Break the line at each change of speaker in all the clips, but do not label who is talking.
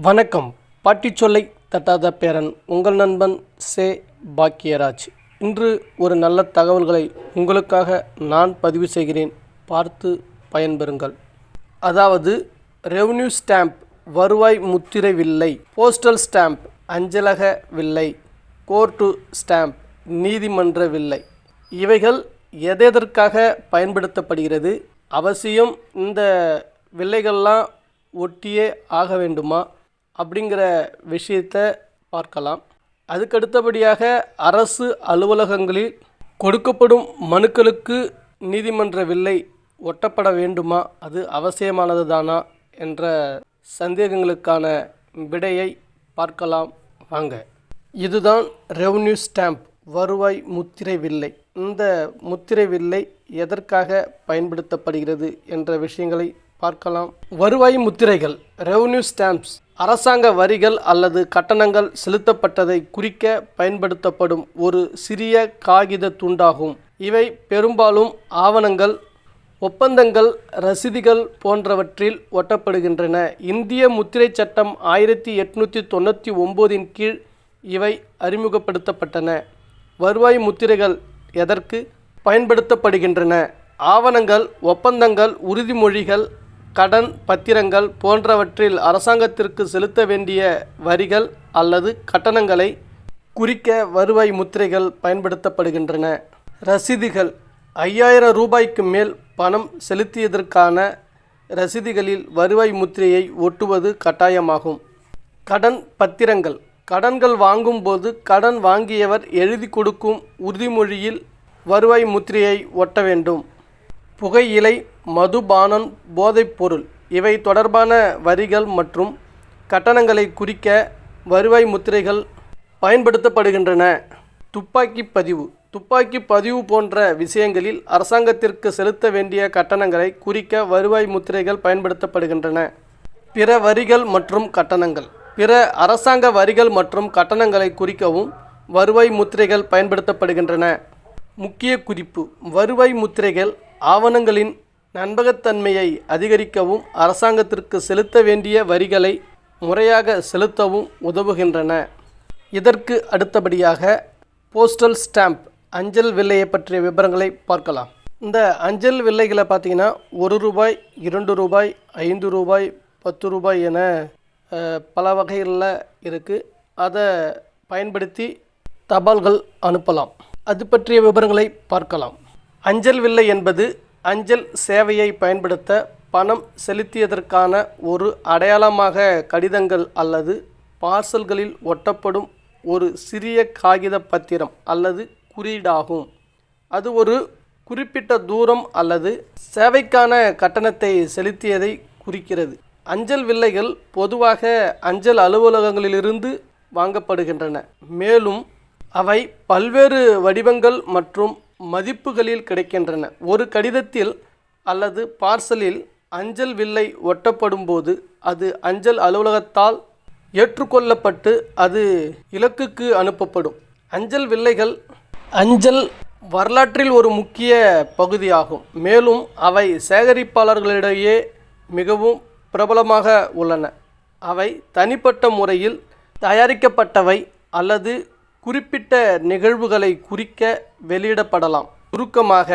வணக்கம். பாட்டிச்சொல்லை தட்டாத பேரன் உங்கள் நண்பன் சே. பாக்கியராஜ். இன்று ஒரு நல்ல தகவல்களை உங்களுக்காக நான் பதிவு செய்கிறேன். பார்த்து பயன்பெறுங்கள். அதாவது ரெவன்யூ ஸ்டாம்ப் வருவாய் முத்திரை வில்லை போஸ்டல் ஸ்டாம்ப் அஞ்சலக வில்லை கோர்ட்டு ஸ்டாம்ப் நீதிமன்ற வில்லை. இவைகள் எதெதற்காக பயன்படுத்தப்படுகிறது? அவசியம் இந்த வில்லைகள்லாம் ஒட்டியே ஆக வேண்டுமா? அப்படிங்கிற விஷயத்தை பார்க்கலாம். அதுக்கடுத்தபடியாக அரசு அலுவலகங்களில் கொடுக்கப்படும் மனுக்களுக்கு நீதிமன்ற வில்லை ஒட்டப்பட வேண்டுமா? அது அவசியமானது தானா என்ற சந்தேகங்களுக்கான விடையை பார்க்கலாம். வாங்க. இதுதான் ரெவன்யூ ஸ்டாம்ப் வருவாய் முத்திரை வில்லை இந்த முத்திரை வில்லை எதற்காக பயன்படுத்தப்படுகிறது என்ற விஷயங்களை பார்க்கலாம். வருவாய் முத்திரைகள் ரெவன்யூ ஸ்டாம்ப்ஸ் அரசாங்க வரிகள் அல்லது கட்டணங்கள் செலுத்தப்பட்டதை குறிக்க பயன்படுத்தப்படும் ஒரு சிறிய காகித துண்டாகும். இவை பெரும்பாலும் ஆவணங்கள் ஒப்பந்தங்கள் ரசீதுகள் போன்றவற்றில் ஒட்டப்படுகின்றன. இந்திய முத்திரை சட்டம் ஆயிரத்தி எட்நூற்றி தொண்ணூற்றி ஒம்போதின் கீழ் இவை அறிமுகப்படுத்தப்பட்டன. வருவாய் முத்திரைகள் எதற்கு பயன்படுத்தப்படுகின்றன? ஆவணங்கள் ஒப்பந்தங்கள் உறுதிமொழிகள் கடன் பத்திரங்கள் போன்றவற்றில் அரசாங்கத்திற்கு செலுத்த வேண்டிய வரிகள் அல்லது கட்டணங்களை குறிக்க வருவாய் முத்திரைகள் பயன்படுத்தப்படுகின்றன. ரசீதுகள் ஐயாயிரம் ரூபாய்க்கு மேல் பணம் செலுத்தியதற்கான ரசீதுகளில் வருவாய் முத்திரையை ஒட்டுவது கட்டாயமாகும். கடன் பத்திரங்கள். கடன்கள் வாங்கும்போது கடன் வாங்கியவர் எழுதி கொடுக்கும் உறுதிமொழியில் வருவாய் முத்திரையை ஒட்ட வேண்டும். புகையிலை மதுபானம் போதைப்பொருள் இவை தொடர்பான வரிகள் மற்றும் கட்டணங்களை குறிக்க வருவாய் முத்திரைகள் பயன்படுத்தப்படுகின்றன. துப்பாக்கி பதிவு. துப்பாக்கி பதிவு போன்ற விஷயங்களில் அரசாங்கத்திற்கு செலுத்த வேண்டிய கட்டணங்களை குறிக்க வருவாய் முத்திரைகள் பயன்படுத்தப்படுகின்றன. பிற வரிகள் மற்றும் கட்டணங்கள். பிற அரசாங்க வரிகள் மற்றும் கட்டணங்களை குறிக்கவும் வருவாய் முத்திரைகள் பயன்படுத்தப்படுகின்றன. முக்கிய குறிப்பு. வருவாய் முத்திரைகள் ஆவணங்களின் நம்பகத்தன்மையை அதிகரிக்கவும் அரசாங்கத்திற்கு செலுத்த வேண்டிய வரிகளை முறையாக செலுத்தவும் உதவுகின்றன. இதற்கு அடுத்தபடியாக போஸ்டல் ஸ்டாம்ப் அஞ்சல் வில்லையை பற்றிய விவரங்களை பார்க்கலாம். இந்த அஞ்சல் வில்லைகளை பார்த்தீங்கன்னா ஒரு ரூபாய் இரண்டு ரூபாய் ஐந்து ரூபாய் பத்து ரூபாய் என பல வகைகளில் இருக்குது அதை பயன்படுத்தி தபால்கள் அனுப்பலாம். அது பற்றிய விவரங்களை பார்க்கலாம். அஞ்சல் வில்லை என்பது அஞ்சல் சேவையை பயன்படுத்த பணம் செலுத்தியதற்கான ஒரு அடையாளமாக கடிதங்கள் அல்லது பார்சல்களில் ஒட்டப்படும் ஒரு சிறிய காகித பத்திரம் அல்லது குறியீடாகும். அது ஒரு குறிப்பிட்ட தூரம் அல்லது சேவைக்கான கட்டணத்தை செலுத்தியதை குறிக்கிறது. அஞ்சல் வில்லைகள் பொதுவாக அஞ்சல் அலுவலகங்களிலிருந்து வாங்கப்படுகின்றன. மேலும் அவை பல்வேறு வடிவங்கள் மற்றும் மதிப்புகளில் கிடைக்கின்றன. ஒரு கடிதத்தில் அல்லது பார்சலில் அஞ்சல் வில்லை ஒட்டப்படும் போது அது அஞ்சல் அலுவலகத்தால் ஏற்றுக்கொள்ளப்பட்டு அது இலக்குக்கு அனுப்பப்படும். அஞ்சல் வில்லைகள் அஞ்சல் வரலாற்றில் ஒரு முக்கிய பகுதியாகும். மேலும் அவை சேகரிப்பாளர்களிடையே மிகவும் பிரபலமாக உள்ளன. அவை தனிப்பட்ட முறையில் தயாரிக்கப்பட்டவை அல்லது குறிப்பிட்ட நிகழ்வுகளை குறிக்க வெளியிடப்படலாம். சுருக்கமாக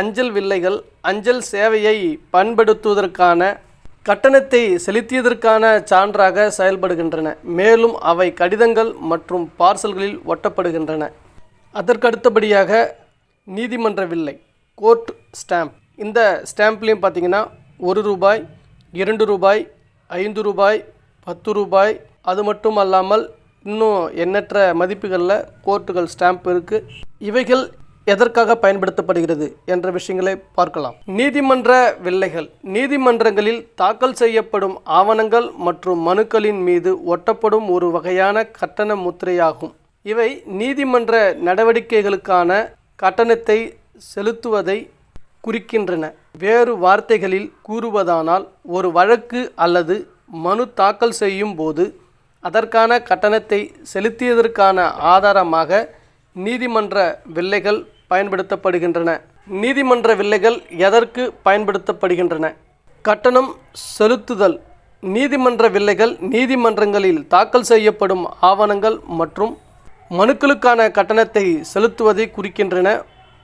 அஞ்சல் வில்லைகள் அஞ்சல் சேவையை பயன்படுத்துவதற்கான கட்டணத்தை செலுத்தியதற்கான சான்றாக செயல்படுகின்றன. மேலும் அவை கடிதங்கள் மற்றும் பார்சல்களில் ஒட்டப்படுகின்றன. அதற்கடுத்தபடியாக நீதிமன்ற வில்லை கோர்ட் ஸ்டாம்ப். இந்த ஸ்டாம்ப்லேயும் பார்த்தீங்கன்னா ஒரு ரூபாய் இரண்டு ரூபாய் ஐந்து ரூபாய் பத்து ரூபாய் அது மட்டும் அல்லாமல் இன்னும் எண்ணற்ற மதிப்புகளில் கோர்ட்டுகள் ஸ்டாம்ப் இருக்குது இவைகள் எதற்காக பயன்படுத்தப்படுகிறது என்ற விஷயங்களை பார்க்கலாம். நீதிமன்ற வில்லைகள். நீதிமன்றங்களில் தாக்கல் செய்யப்படும் ஆவணங்கள் மற்றும் மனுக்களின் மீது ஒட்டப்படும் ஒரு வகையான கட்டண முத்திரையாகும். இவை நீதிமன்ற நடவடிக்கைகளுக்கான கட்டணத்தை செலுத்துவதை குறிக்கின்றன. வேறு வார்த்தைகளில் கூறுவதானால் ஒரு வழக்கு அல்லது மனு தாக்கல் செய்யும் போது அதற்கான கட்டணத்தை செலுத்தியதற்கான ஆதாரமாக நீதிமன்ற வில்லைகள் பயன்படுத்தப்படுகின்றன. நீதிமன்ற வில்லைகள் எதற்கு பயன்படுத்தப்படுகின்றன? கட்டணம் செலுத்துதல். நீதிமன்ற வில்லைகள் நீதிமன்றங்களில் தாக்கல் செய்யப்படும் ஆவணங்கள் மற்றும் மனுக்களுக்கான கட்டணத்தை செலுத்துவதை குறிக்கின்றன.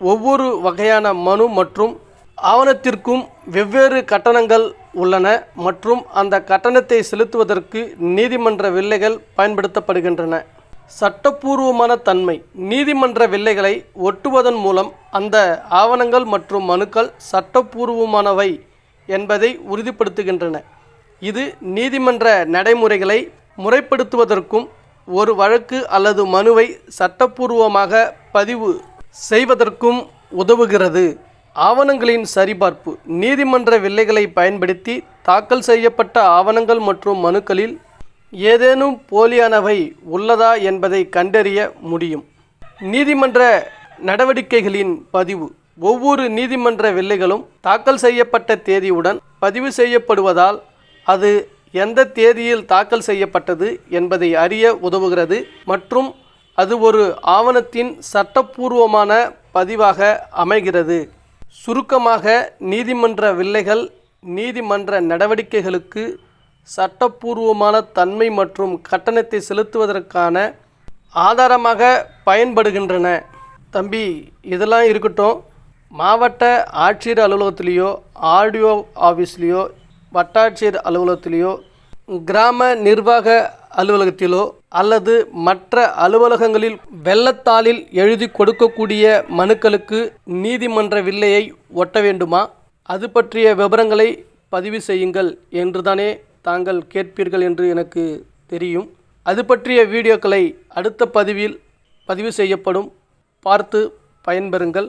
ஒவ்வொரு வகையான மனு மற்றும் ஆவணத்திற்கும் வெவ்வேறு கட்டணங்கள் உள்ளன மற்றும் அந்த கட்டணத்தை செலுத்துவதற்கு நீதிமன்ற வில்லைகள் பயன்படுத்தப்படுகின்றன. சட்டப்பூர்வமான தன்மை. நீதிமன்ற வில்லைகளை ஒட்டுவதன் மூலம் அந்த ஆவணங்கள் மற்றும் மனுக்கள் சட்டப்பூர்வமானவை என்பதை உறுதிப்படுத்துகின்றன. இது நீதிமன்ற நடைமுறைகளை முறைப்படுத்துவதற்கும் ஒரு வழக்கு அல்லது மனுவை சட்டப்பூர்வமாக பதிவு செய்வதற்கும் உதவுகிறது. ஆவணங்களின் சரிபார்ப்பு. நீதிமன்ற வில்லைகளை பயன்படுத்தி தாக்கல் செய்யப்பட்ட ஆவணங்கள் மற்றும் மனுக்களில் ஏதேனும் போலியானவை உள்ளதா என்பதை கண்டறிய முடியும். நீதிமன்ற நடவடிக்கைகளின் பதிவு. ஒவ்வொரு நீதிமன்ற வில்லைகளும் தாக்கல் செய்யப்பட்ட தேதியுடன் பதிவு செய்யப்படுவதால் அது எந்த தேதியில் தாக்கல் செய்யப்பட்டது என்பதை அறிய உதவுகிறது மற்றும் அது ஒரு ஆவணத்தின் சட்டப்பூர்வமான பதிவாக அமைகிறது. சுருக்கமாக நீதிமன்ற வில்லைகள் நீதிமன்ற நடவடிக்கைகளுக்கு சட்டப்பூர்வமான தன்மை மற்றும் கட்டணத்தை செலுத்துவதற்கான ஆதாரமாக பயன்படுகின்றன. தம்பி இதெல்லாம் இருக்கட்டும். மாவட்ட ஆட்சியர் அலுவலகத்திலேயோ ஆடியோ ஆஃபீஸ்லேயோ வட்டாட்சியர் அலுவலகத்திலேயோ கிராம நிர்வாக அலுவலகத்திலோ அல்லது மற்ற அலுவலகங்களில் வெள்ளத்தாளில் எழுதி கொடுக்கக்கூடிய மனுக்களுக்கு நீதிமன்ற வில்லையை ஒட்ட வேண்டுமா? அது பற்றிய விவரங்களை பதிவு செய்யுங்கள் என்றுதானே தாங்கள் கேட்பீர்கள் என்று எனக்கு தெரியும். அது பற்றிய வீடியோக்களை அடுத்த பதிவில் பதிவு செய்யப்படும். பார்த்து பயன்பெறுங்கள்.